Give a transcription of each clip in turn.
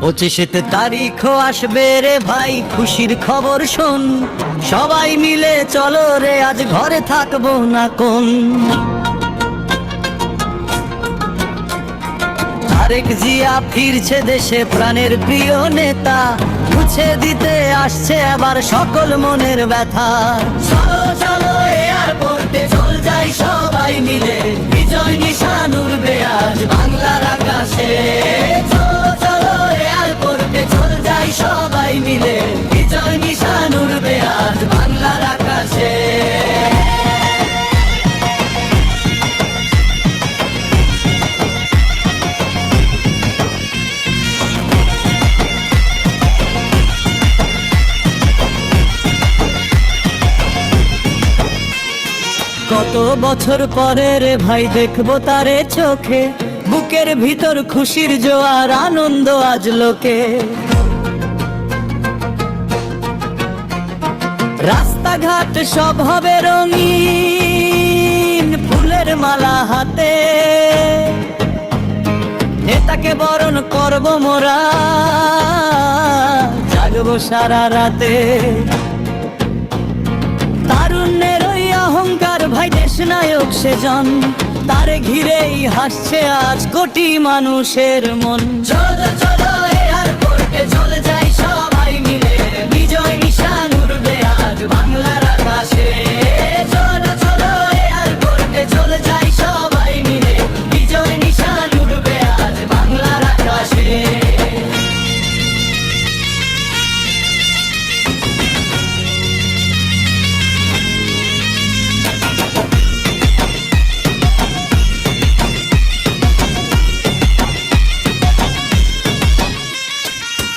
পঁচিশেতে তারিখও আসবে রে ভাই, খুশির খবর শোন। সবাই মিলে চলো রে, আজ ঘরে থাকব না কোন। তারেক জিয়া ফিরছে দেশে, প্রাণের প্রিয় নেতা। মুছে দিতে আসছে আবার সকল মনের ব্যথা। চলো চলো, এয়ারপোর্টে চল যাই সবাই মিলে। কত বছর পরে রে ভাই, দেখব তারে চোখে। বুকের ভিতর খুশির জোয়ার, আনন্দ আজ লোকে। রাস্তাঘাট সব হবে রঙিন ফুলের মালা হাতে। নেতাকে বরণ করব মোরা, জাগবো সারা রাতে। নায়ক সেজন তারে ঘিরেই হাসছে আজ কোটি মানুষের মন। চলো চলো, চলে যাই সবাই মিলে। বিজয় নিশান আজ বাংলার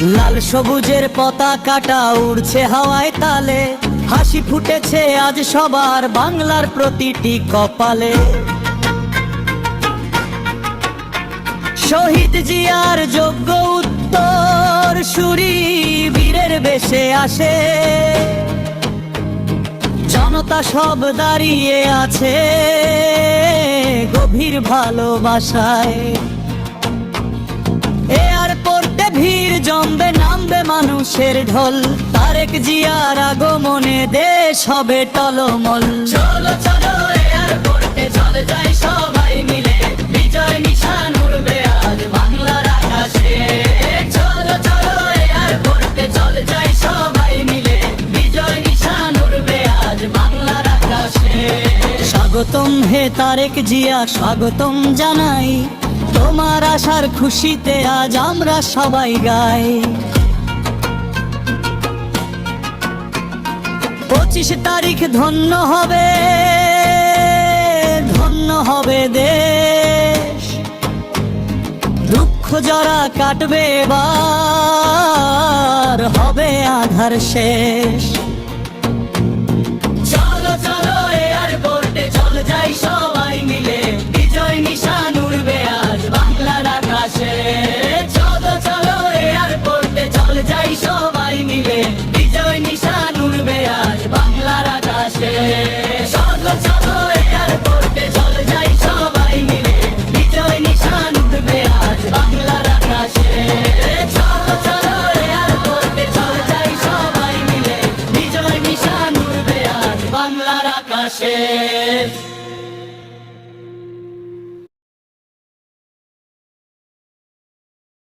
লাল সবুজের পতাকাটা উড়ছে হাওয়ায় তালে। হাসি ফুটেছে আজ সবার বাংলার প্রতিটি কপালে। শহীদ জিয়ার যোগ্য উত্তর সুরি বীরের বেশে আসে। জনতা সব দাঁড়িয়ে আছে গভীর ভালোবাসায়। জমবে নামবে মানুষের ঢল। তারেক জিয়ার আগমনে দেশ হবে টলমল। চলো চলো এয়ারপোর্টে চলে যাই সবাই মিলে। বিজয় নিশান উড়বে আজ বাংলার আকাশে। চলো চলো এয়ারপোর্টে চলে যাই সবাই মিলে। বিজয় নিশান উড়বে আজ বাংলার আকাশে। স্বাগতম হে তারেক জিয়া স্বাগতম জানাই। তোমার আসার খুশিতে আজ আমরা সবাই গাই। পঁচিশ তারিখ ধন্য হবে ধন্য হবে দেশ। দুঃখ যারা কাটবে এবার, হবে আধার শেষ। বাংলার আকাশে।